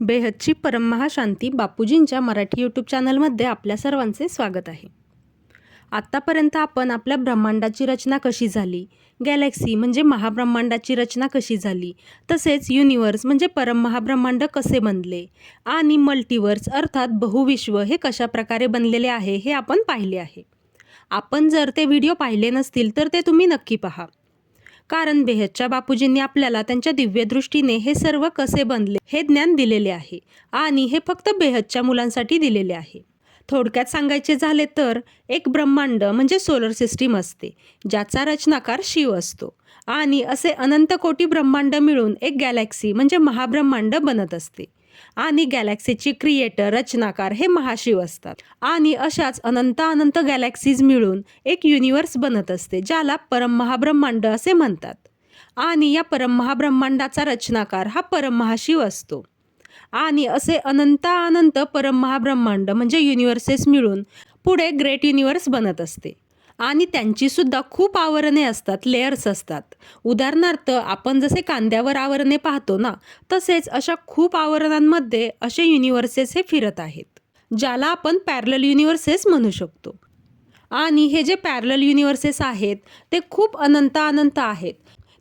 बेहदची परममहाशांती बापूजींच्या मराठी यूट्यूब चॅनलमध्ये आपल्या सर्वांचे स्वागत आहे. आत्तापर्यंत आपण आपल्या ब्रह्मांडाची रचना कशी झाली? गॅलेक्सी म्हणजे महाब्रह्मांडाची रचना कशी झाली? तसेच युनिवर्स म्हणजे परममहाब्रह्मांड कसे बनले? आणि मल्टिवर्स अर्थात बहुविश्व हे कशा प्रकारे बनलेले आहे हे आपण पाहिले आहे. आपण जर ते व्हिडिओ पाहिले नसतील तर ते तुम्ही नक्की पहा. कारण बेहदच्या बापूजींनी आपल्याला त्यांच्या दिव्यदृष्टीने हे सर्व कसे बनले हे ज्ञान दिलेले आहे आणि हे फक्त बेहदच्या मुलांसाठी दिलेले आहे. थोडक्यात सांगायचे झाले तर एक ब्रह्मांड म्हणजे सोलर सिस्टीम असते ज्याचा रचनाकार शिव असतो आणि असे अनंत कोटी ब्रह्मांड मिळून एक गॅलेक्सी म्हणजे महाब्रह्मांड बनत असते. आणि गॅलेक्सीची क्रिएटर रचनाकार हे महाशिव असतात. आणि अशाच अनंत अनंत गॅलेक्सीज मिळून एक युनिवर्स बनत असते ज्याला परममहाब्रह्मांड असे म्हणतात. आणि या परममहाब्रह्मांडाचा रचनाकार हा परममहाशिव असतो. आणि असे अनंत अनंत परममहाब्रह्मांड म्हणजे युनिवर्सेस मिळून पुढे ग्रेट युनिवर्स बनत असते. आणि त्यांचीसुद्धा खूप आवरणे असतात लेयर्स असतात. उदाहरणार्थ आपण जसे कांद्यावर आवरणे पाहतो ना तसेच अशा खूप आवरणांमध्ये असे युनिवर्सेस हे फिरत आहेत ज्याला आपण पॅरल युनिव्हर्सेस म्हणू शकतो. आणि हे जे पॅरल युनिव्हर्सेस आहेत ते खूप अनंत अनंत आहेत.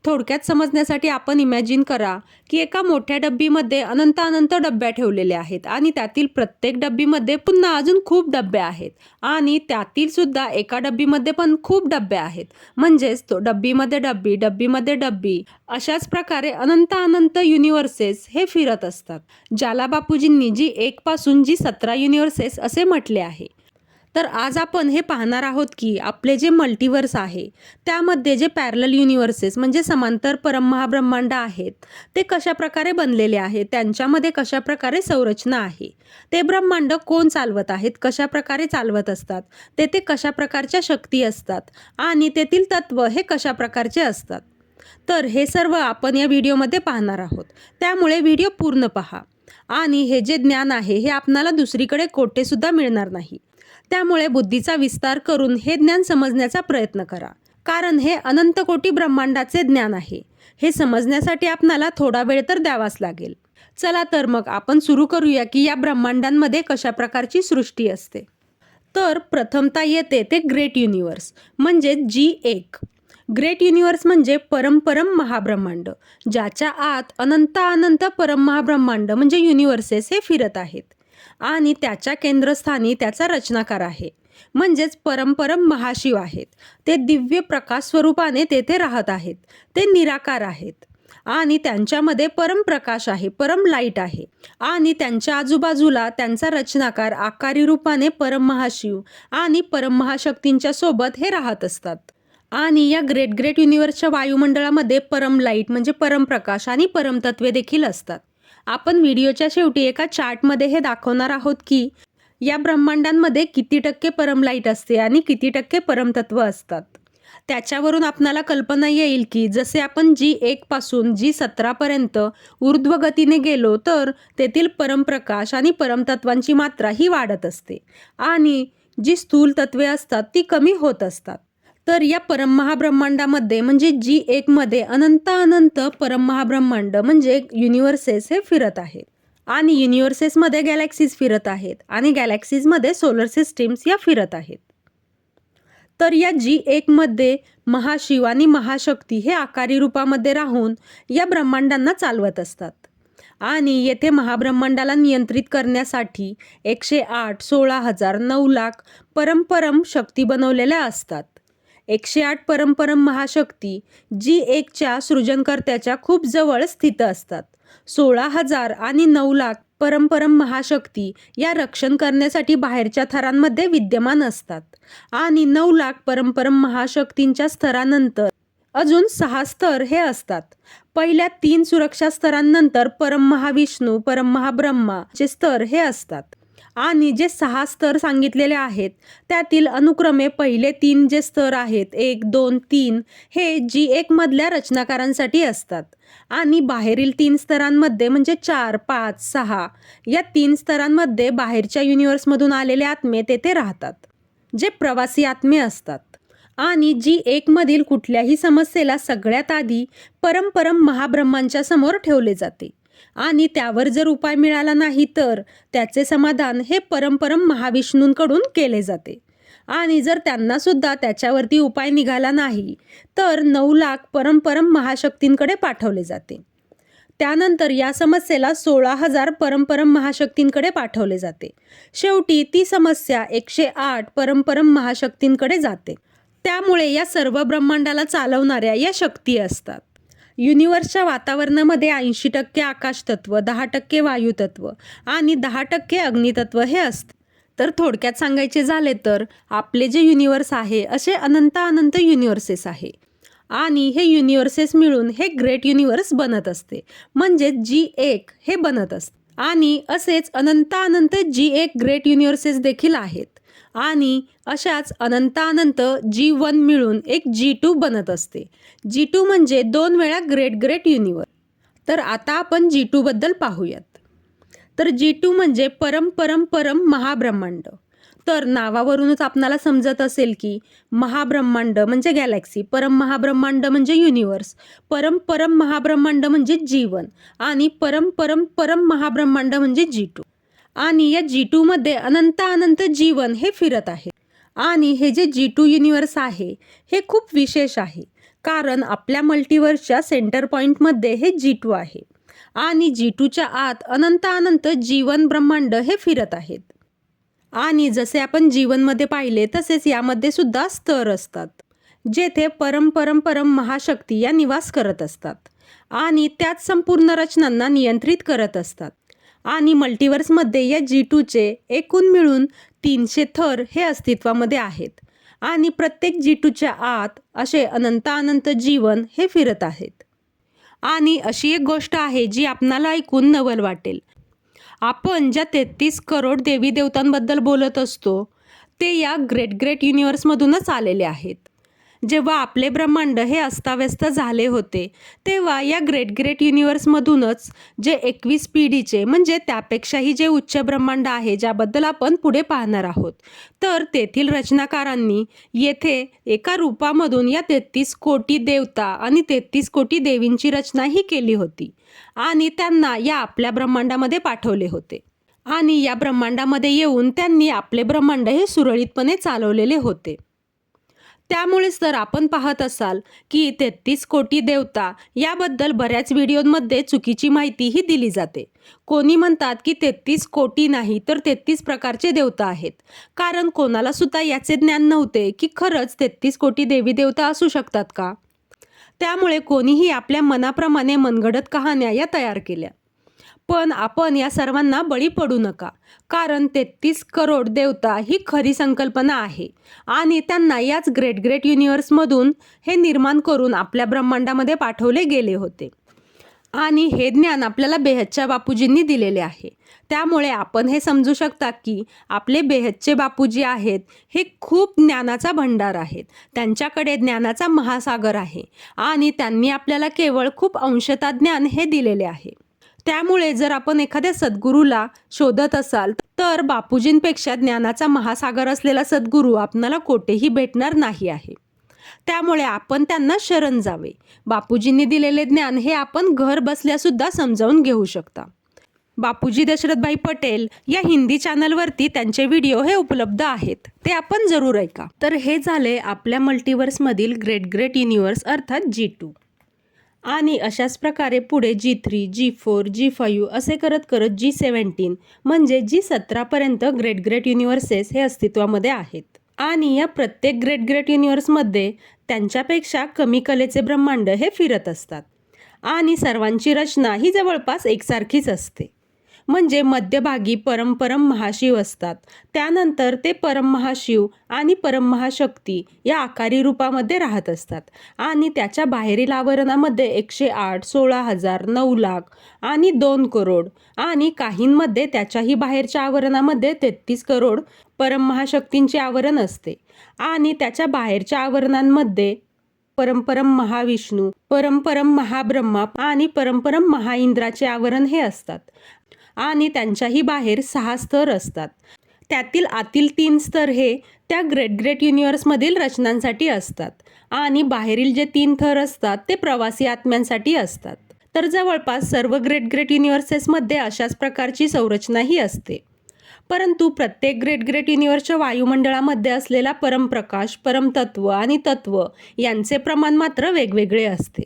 थोडक्यात समजण्यासाठी आपण इमॅजिन करा की एका मोठ्या डब्बीमध्ये अनंत अनंत डब्या ठेवलेल्या आहेत आणि त्यातील प्रत्येक डब्बीमध्ये पुन्हा अजून खूप डब्या आहेत. आणि त्यातील सुद्धा एका डब्बीमध्ये पण खूप डब्या आहेत. म्हणजेच तो डब्बीमध्ये डब्बी डब्बीमध्ये डब्बी अशाच प्रकारे अनंत अनंत युनिव्हर्सेस हे फिरत असतात. ज्याला बापूजींनी जी एक पासून जी सतरा युनिवर्सेस असे म्हटले आहे. तर आज आपण हे पाहणार आहोत की आपले जे मल्टिवर्स आहे त्यामध्ये जे पॅरल युनिवर्सेस म्हणजे समांतर परममहाब्रह्मांड आहेत ते कशा प्रकारे बनलेले आहेत त्यांच्यामध्ये कशा प्रकारे संरचना आहे ते ब्रह्मांड कोण चालवत आहेत कशा प्रकारे चालवत असतात तेथे कशा प्रकारच्या शक्ती असतात आणि तेथील तत्व हे कशा प्रकारचे असतात. तर हे सर्व आपण या व्हिडिओमध्ये पाहणार आहोत. त्यामुळे व्हिडिओ पूर्ण पहा. आणि हे जे ज्ञान आहे हे आपणाला दुसरीकडे कोठेसुद्धा मिळणार नाही. त्यामुळे बुद्धीचा विस्तार करून हे ज्ञान समजण्याचा प्रयत्न करा. कारण हे अनंत कोटी ब्रह्मांडाचे ज्ञान आहे. हे समजण्यासाठी आपणाला थोडा वेळ तर द्यावाच लागेल. चला तर मग आपण सुरू करूया की या ब्रह्मांडांमध्ये कशा प्रकारची सृष्टी असते. तर प्रथमता येते ते ग्रेट युनिवर्स म्हणजे जी एक. ग्रेट युनिवर्स म्हणजे परमपरम महाब्रह्मांड ज्याच्या आत अनंत अनंत परममहाब्रह्मांड म्हणजे युनिवर्सेस हे फिरत आहेत. आणि त्याच्या केंद्रस्थानी त्याचा रचनाकार आहे. म्हणजेच परमपरम महाशिव आहेत. ते दिव्य प्रकाश स्वरूपाने तेथे राहत आहेत. ते निराकार आहेत. आणि त्यांच्यामध्ये परमप्रकाश आहे परम लाइट आहे. आणि त्यांच्या आजूबाजूला त्यांचा रचनाकार आकारी रूपाने परम महाशिव आणि परम महाशक्तींच्या सोबत हे राहत असतात. आणि या ग्रेट ग्रेट युनिव्हर्सच्या वायुमंडळामध्ये परम लाइट म्हणजे परमप्रकाश आणि परमतत्वे देखील असतात. आपण व्हिडिओच्या शेवटी एका चार्टमध्ये हे दाखवणार आहोत की या ब्रह्मांडांमध्ये किती टक्के परम लाइट असते आणि किती टक्के परमतत्व असतात. त्याच्यावरून आपणाला कल्पना येईल की जसे आपण जी एक पासून जी सतरापर्यंत ऊर्ध्वगतीने गेलो तर तेथील परमप्रकाश आणि परमतत्वांची मात्रा ही वाढत असते आणि जी स्थूल तत्वे असतात ती कमी होत असतात. तर या परममहाब्रह्मांडामध्ये म्हणजे जी एकमध्ये अनंत अनंत परममहाब्रह्मांड म्हणजे युनिव्हर्सेस हे फिरत आहेत. आणि युनिवर्सेसमध्ये गॅलेक्सीज फिरत आहेत आणि गॅलेक्सीजमध्ये सोलर सिस्टीम्स या फिरत आहेत. तर या जी एकमध्ये महाशिव आणि महाशक्ती हे आकारी रूपामध्ये राहून या ब्रह्मांडांना चालवत असतात. आणि येथे महाब्रह्मांडाला नियंत्रित करण्यासाठी एकशे आठ सोळा हजार नऊ लाख परमपरम शक्ती बनवलेल्या असतात. एकशे आठ परंपरम महाशक्ती जी एकच्या सृजनकर्त्याच्या खूप जवळ स्थित असतात. सोळा हजार आणि नऊ लाख परंपरम महाशक्ती या रक्षण करण्यासाठी बाहेरच्या थरांमध्ये विद्यमान असतात आणि नऊ लाख परंपरम महाशक्तींच्या स्तरानंतर अजून सहा स्तर हे असतात. पहिल्या तीन सुरक्षा स्तरांनंतर परम महाविष्णू परम महाब्रह्माचे स्तर हे असतात. आणि जे सहा स्तर सांगितलेले आहेत त्यातील अनुक्रमे पहिले तीन जे स्तर आहेत एक दोन तीन हे जी एकमधल्या रचनाकारांसाठी असतात. आणि बाहेरील तीन स्तरांमध्ये म्हणजे चार पाच सहा या तीन स्तरांमध्ये बाहेरच्या युनिव्हर्समधून आलेले आत्मे तेथे राहतात जे प्रवासी आत्मे असतात. आणि जी एकमधील कुठल्याही समस्येला सगळ्यात आधी परमपरम महाब्रह्मांच्या समोर ठेवले जाते. आणि त्यावर जर उपाय मिळाला नाही तर त्याचे समाधान हे परमपरम महाविष्णूंकडून केले जाते. आणि जर त्यांना सुद्धा त्याच्यावरती उपाय निघाला नाही तर नऊ लाख परमपरम महाशक्तींकडे पाठवले जाते. त्यानंतर या समस्येला सोळा हजार परमपरम महाशक्तींकडे पाठवले जाते. शेवटी ती समस्या एकशे आठ परमपरम महाशक्तींकडे जाते. त्यामुळे या सर्व ब्रह्मांडाला चालवणाऱ्या या शक्ती असतात. युनिवर्सच्या वातावरणामध्ये ऐंशी टक्के आकाशतत्व दहा टक्के वायुतत्व आणि दहा टक्के अग्नितत्व हे असते. तर थोडक्यात सांगायचे झाले तर आपले जे युनिवर्स आहे असे अनंत अनंत युनिवर्सेस आहे. आणि हे युनिवर्सेस मिळून हे ग्रेट युनिवर्स बनत असते. म्हणजे जी एक हे बनत असते. आणि असेच अनंत अनंत जी एक ग्रेट युनिवर्सेस देखील आहेत. आणि अशाच अनंतानंत जी वन मिळून एक जी टू बनत असते. जी टू म्हणजे दोन वेळा ग्रेट ग्रेट युनिवर्स तर आता आपण जी टूबद्दल पाहूयात. तर जी टू म्हणजे परम परम परम महाब्रह्मांड. तर नावावरूनच आपणाला समजत असेल की महाब्रह्मांड म्हणजे गॅलेक्सी परम महाब्रह्मांड म्हणजे युनिवर्स परम परम महाब्रह्मांड म्हणजे जीवन आणि परम परम परम महाब्रह्मांड म्हणजे जी टू आणि या जी टूमध्ये अनंत अनंत जीवन हे फिरत आहे. आणि हे जे जी टू युनिवर्स आहे हे खूप विशेष आहे. कारण आपल्या मल्टिवर्सच्या सेंटर पॉईंटमध्ये हे जी टू आहे. आणि जी टूच्या आत अनंत अनंत जीवन ब्रह्मांड हे फिरत आहेत. आणि जसे आपण जीवनमध्ये पाहिले तसेच यामध्ये सुद्धा स्तर असतात. जेथे परम परम परम महाशक्ती या निवास करत असतात. आणि त्याच संपूर्ण रचनांना नियंत्रित करत असतात. आणि मल्टिवर्समध्ये या जी टूचे एकूण मिळून तीनशे थर हे अस्तित्वामध्ये आहेत. आणि प्रत्येक जी टूच्या आत असे अनंत अनंत जीवन हे फिरत आहेत. आणि अशी एक गोष्ट आहे जी आपणाला ऐकून नवल वाटेल. आपण ज्या तेहतीस करोड देवी देवतांबद्दल बोलत असतो ते या ग्रेट ग्रेट युनिवर्समधूनच आलेले आहेत. जेव्हा आपले ब्रह्मांड हे अस्ताव्यस्त झाले होते तेव्हा या ग्रेट ग्रेट युनिवर्समधूनच जे एकवीस पिढीचे म्हणजे त्यापेक्षाही जे उच्च ब्रह्मांड आहे ज्याबद्दल आपण पुढे पाहणार आहोत. तर तेथील रचनाकारांनी येथे एका रूपामधून या तेहतीस कोटी देवता आणि तेहतीस कोटी देवींची रचनाही केली होती आणि त्यांना या आपल्या ब्रह्मांडामध्ये पाठवले होते. आणि या ब्रह्मांडामध्ये येऊन त्यांनी आपले ब्रह्मांड हे सुरळीतपणे चालवलेले होते. त्यामुळेच तर आपण पाहत असाल की तेहतीस कोटी देवता याबद्दल बऱ्याच व्हिडिओमध्ये चुकीची माहितीही दिली जाते. कोणी म्हणतात की तेहतीस कोटी नाही तर तेहतीस प्रकारचे देवता आहेत. कारण कोणाला सुद्धा याचे ज्ञान नव्हते की खरंच तेहतीस कोटी देवी देवता असू शकतात का? त्यामुळे कोणीही आपल्या मनाप्रमाणे मनगडत कहाण्या या तयार केल्या. पण आपण या सर्वांना बळी पडू नका. कारण तेहतीस करोड देवता ही खरी संकल्पना आहे. आणि त्यांना याच ग्रेट ग्रेट युनिव्हर्समधून हे निर्माण करून आपल्या ब्रह्मांडामध्ये पाठवले गेले होते. आणि हे ज्ञान आपल्याला बेहच्च्या बापूजींनी दिलेले आहे. त्यामुळे आपण हे समजू शकता की आपले बेहच्चे बापूजी आहेत हे खूप ज्ञानाचा भंडार आहेत. त्यांच्याकडे ज्ञानाचा महासागर आहे. आणि त्यांनी आपल्याला केवळ खूप अंशता ज्ञान हे दिलेले आहे. त्यामुळे जर आपण एखाद्या सद्गुरूला शोधत असाल तर बापूजींपेक्षा ज्ञानाचा महासागर असलेला सद्गुरू आपणाला कोठेही भेटणार नाही आहे. त्यामुळे आपण त्यांना शरण जावे. बापूजींनी दिलेले ज्ञान हे आपण घर बसल्यासुद्धा समजावून घेऊ शकता. बापूजी दशरथभाई पटेल या हिंदी चॅनलवरती त्यांचे व्हिडिओ हे उपलब्ध आहेत. ते आपण जरूर ऐका. तर हे झाले आपल्या मल्टिवर्समधील ग्रेट ग्रेट युनिवर्स अर्थात जी टू. आणि अशाच प्रकारे पुढे G three G four G five असे करत करत जी सेवन्टीन म्हणजे जी सतरापर्यंत ग्रेट ग्रेट युनिव्हर्सेस हे अस्तित्वामध्ये आहेत. आणि या प्रत्येक ग्रेट ग्रेट युनिव्हर्समध्ये त्यांच्यापेक्षा कमी कलेचे ब्रह्मांड हे फिरत असतात. आणि सर्वांची रचना ही जवळपास एकसारखीच असते. म्हणजे मध्यभागी परमपरम महाशिव असतात. त्यानंतर ते परम महाशिव आणि परम महाशक्ती या आकारी रूपामध्ये राहत असतात. आणि त्याच्या बाहेरील आवरणामध्ये एकशे आठ सोळा हजार नऊ लाख आणि दोन करोड आणि काहींमध्ये त्याच्याही बाहेरच्या आवरणामध्ये तेहतीस करोड परम महाशक्तींचे आवरण असते. आणि त्याच्या बाहेरच्या आवरणांमध्ये परमपरम महाविष्णू परमपरम महाब्रह्मा आणि परमपरम महाइंद्राचे आवरण हे असतात. आणि त्यांच्याही बाहेर सहा स्तर असतात. त्यातील आतील तीन स्तर हे त्या ग्रेट ग्रेट युनिवर्समधील रचनांसाठी असतात आणि बाहेरील जे तीन थर असतात ते प्रवासी आत्म्यांसाठी असतात. तर जवळपास सर्व ग्रेट ग्रेट युनिव्हर्सेसमध्ये अशाच प्रकारची संरचनाही असते. परंतु प्रत्येक ग्रेट ग्रेट युनिव्हर्सच्या वायुमंडळामध्ये असलेला परमप्रकाश परमतत्व आणि तत्व यांचे प्रमाण मात्र वेगवेगळे असते.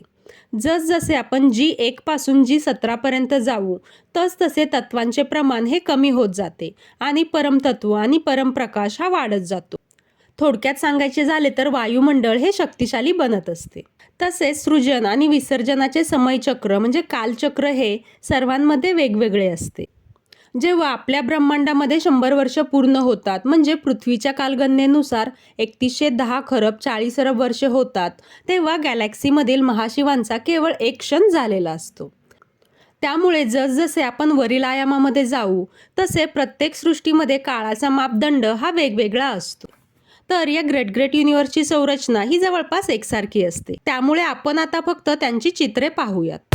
जसजसे आपण जी एकपासून जी सतरापर्यंत जाऊ तसतसे तत्वांचे प्रमाण हे कमी होत जाते आणि परमतत्व आणि परमप्रकाश हा वाढत जातो. थोडक्यात सांगायचे झाले तर वायुमंडळ हे शक्तिशाली बनत असते. तसेच सृजन आणि विसर्जनाचे समयचक्र म्हणजे कालचक्र हे सर्वांमध्ये वेगवेगळे असते. जेव्हा आपल्या ब्रह्मांडामध्ये शंभर वर्ष पूर्ण होतात म्हणजे पृथ्वीच्या कालगणनेनुसार एकतीसशे दहा खरब चाळीस अरब वर्ष होतात तेव्हा गॅलॅक्सीमधील महाशिवांचा केवळ एक क्षण झालेला असतो. त्यामुळे जसजसे आपण वरील आयामामध्ये जाऊ तसे प्रत्येक सृष्टीमध्ये काळाचा मापदंड हा वेगवेगळा असतो. तर या ग्रेट ग्रेट युनिव्हर्सची संरचना ही जवळपास एकसारखी असते. त्यामुळे आपण आता फक्त त्यांची चित्रे पाहूयात.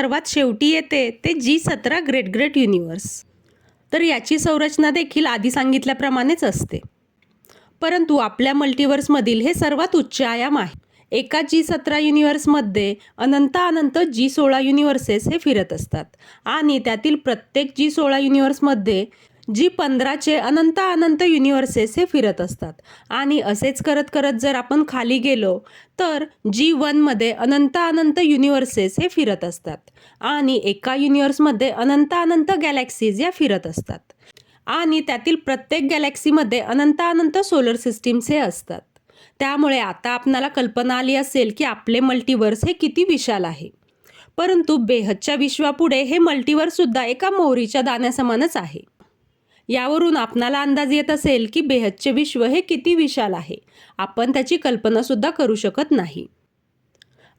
सर्वात शेवटी येते ते जी सतरा ग्रेट ग्रेट युनिव्हर्स तर याची संरचना देखील आधी सांगितल्याप्रमाणेच असते. परंतु आपल्या मल्टिवर्समधील हे सर्वात उच्च आयाम आहे. एका जी सतरा युनिव्हर्समध्ये अनंत अनंत जी सोळा युनिव्हर्सेस हे फिरत असतात आणि त्यातील प्रत्येक जी सोळा युनिव्हर्समध्ये जी पंधराचे अनंत अनंत युनिव्हर्सेस हे फिरत असतात. आणि असेच करत करत जर आपण खाली गेलो तर जी वनमध्ये अनंत अनंत युनिव्हर्सेस हे फिरत असतात. आणि एका युनिव्हर्समध्ये अनंत अनंत गॅलेक्सीज या फिरत असतात. आणि त्यातील प्रत्येक गॅलेक्सीमध्ये अनंत अनंत सोलर सिस्टीम्स हे असतात. त्यामुळे आता आपणाला कल्पना आली असेल की आपले मल्टिवर्स हे किती विशाल आहे. परंतु बेहदच्या विश्वापुढे हे मल्टिवर्ससुद्धा एका मोहरीच्या दाण्यासमानच आहे. यावरून आपणाला अंदाज येत असेल की बेहदचे विश्व हे किती विशाल आहे. आपण त्याची कल्पनासुद्धा करू शकत नाही.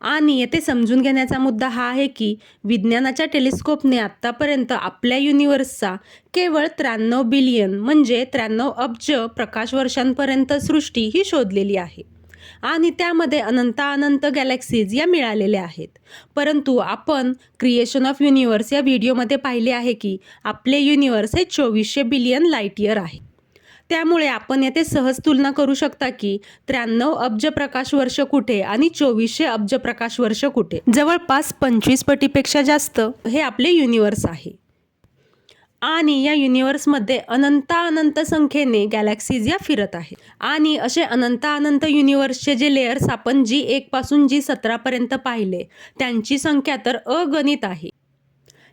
आणि येथे समजून घेण्याचा मुद्दा हा आहे की विज्ञानाच्या टेलिस्कोपने आत्तापर्यंत आपल्या युनिव्हर्सचा केवळ त्र्याण्णव बिलियन म्हणजे त्र्याण्णव अब्ज प्रकाश वर्षांपर्यंत सृष्टी ही शोधलेली आहे. आणि त्यामध्ये अनंत अनंत या मिळालेल्या आहेत. परंतु आपण क्रिएशन ऑफ युनिव्हर्स या व्हिडिओमध्ये पाहिले आहे की आपले युनिव्हर्स हे चोवीसशे बिलियन लाइट इयर आहे. त्यामुळे आपण येथे सहज तुलना करू शकता की त्र्याण्णव अब्ज प्रकाश वर्ष कुठे आणि चोवीसशे अब्ज प्रकाश वर्ष कुठे? जवळपास पंचवीस पटीपेक्षा जास्त हे आपले युनिव्हर्स आहे. आणि या युनिव्हर्समध्ये अनंत अनंत संख्येने गॅलॅक्सीज या फिरत आहेत. आणि असे अनंत अनंत युनिव्हर्सचे जे लेयर्स आपण जी एकपासून जी सतरापर्यंत पाहिले त्यांची संख्या तर अगणित आहे.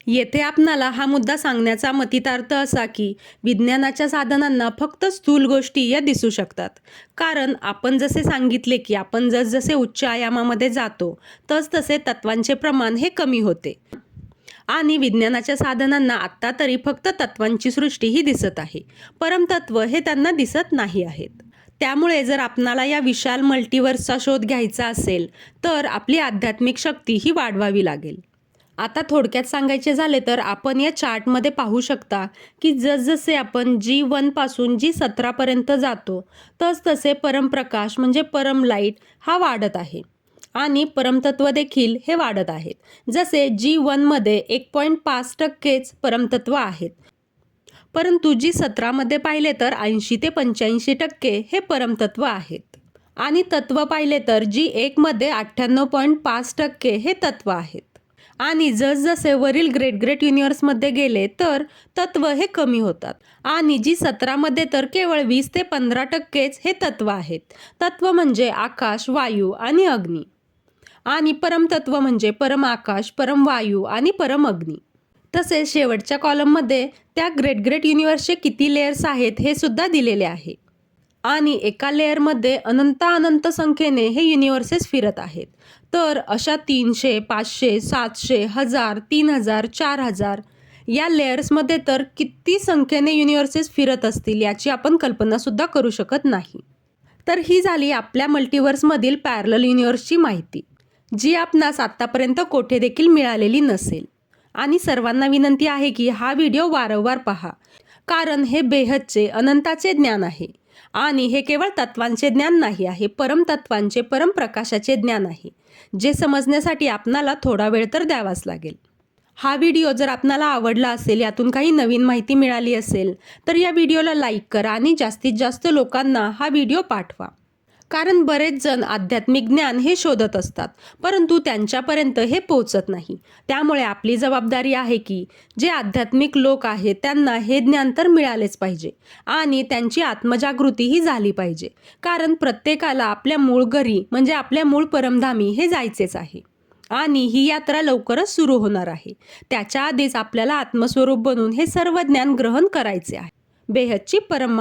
येथे आपणाला हा मुद्दा सांगण्याचा मतितार्थ असा की विज्ञानाच्या साधनांना फक्त स्थूल गोष्टी या दिसू शकतात. कारण आपण जसे सांगितले की आपण जसजसे उच्च आयामामध्ये जातो तसतसे तत्वांचे प्रमाण हे कमी होते. आणि विज्ञानाच्या साधनांना आत्ता तरी फक्त तत्वांची सृष्टी ही दिसत आहे. परमतत्व हे त्यांना दिसत नाही आहेत. त्यामुळे जर आपणाला या विशाल मल्टिवर्सचा शोध घ्यायचा असेल तर आपली आध्यात्मिक शक्ती ही वाढवावी लागेल. आता थोडक्यात सांगायचे झाले तर आपण या चार्टमध्ये पाहू शकता की जसजसे आपण जी वनपासून जी सतरापर्यंत जातो तसतसे परमप्रकाश म्हणजे परम लाइट हा वाढत आहे. आणि परमतत्व देखील हे वाढत आहेत. जसे जी वनमध्ये एक पॉईंट पाच टक्केच परमतत्व आहेत. परंतु जी सतरामध्ये पाहिले तर ऐंशी ते पंच्याऐंशी टक्के हे परमतत्व आहेत. आणि तत्व पाहिले तर जी एकमध्ये अठ्ठ्याण्णव पॉईंट पाच टक्के हे तत्व आहेत. आणि जसजसे वरील ग्रेट ग्रेट युनिवर्समध्ये गेले तर तत्व हे कमी होतात. आणि जी सतरामध्ये तर केवळ वीस ते पंधरा टक्केच हे तत्व आहेत. तत्व म्हणजे आकाश वायू आणि अग्नी. आणि परमतत्व म्हणजे परम आकाश परम वायू आणि परम अग्नी तसेच शेवटच्या कॉलममध्ये त्या ग्रेट ग्रेट युनिवर्सचे किती लेयर्स आहेत हे सुद्धा दिलेले आहे. आणि एका लेअरमध्ये अनंत अनंत संख्येने हे युनिव्हर्सेस फिरत आहेत. तर अशा तीनशे पाचशे सातशे हजार तीन हजार चार हजार या लेयर्समध्ये तर किती संख्येने युनिव्हर्सेस फिरत असतील याची आपण कल्पनासुद्धा करू शकत नाही. तर ही झाली आपल्या मल्टिवर्समधील पॅरल युनिव्हर्सची माहिती. जी आपणास आत्तापर्यंत कोठे देखील मिळालेली नसेल. आणि सर्वांना विनंती आहे की हा व्हिडिओ वारंवार पहा. कारण हे बेहदचे अनंताचे ज्ञान आहे. आणि हे केवळ तत्वांचे ज्ञान नाही आहे परमतत्वांचे परमप्रकाशाचे ज्ञान आहे. जे समजण्यासाठी आपणाला थोडा वेळ तर द्यावाच लागेल. हा व्हिडिओ जर आपणाला आवडला असेल यातून काही नवीन माहिती मिळाली असेल तर या व्हिडिओला लाईक करा आणि जास्तीत जास्त लोकांना हा व्हिडिओ पाठवा. कारण बरेच जण आध्यात्मिक ज्ञान हे शोधत असतात परंतु त्यांच्यापर्यंत हे पोचत नाही. त्यामुळे आपली जबाबदारी आहे की जे आध्यात्मिक लोक आहेत त्यांना हे ज्ञान तर मिळालेच पाहिजे आणि त्यांची आत्मजागृतीही झाली पाहिजे. कारण प्रत्येकाला आपल्या मूळ घरी म्हणजे आपल्या मूळ परमधामी हे जायचेच आहे. आणि ही यात्रा लवकरच सुरू होणार आहे. त्याच्या आधीच आपल्याला आत्मस्वरूप बनून हे सर्व ज्ञान ग्रहण करायचे आहे. बेहदची परम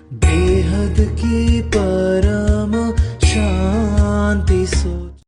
परम शान्ति सु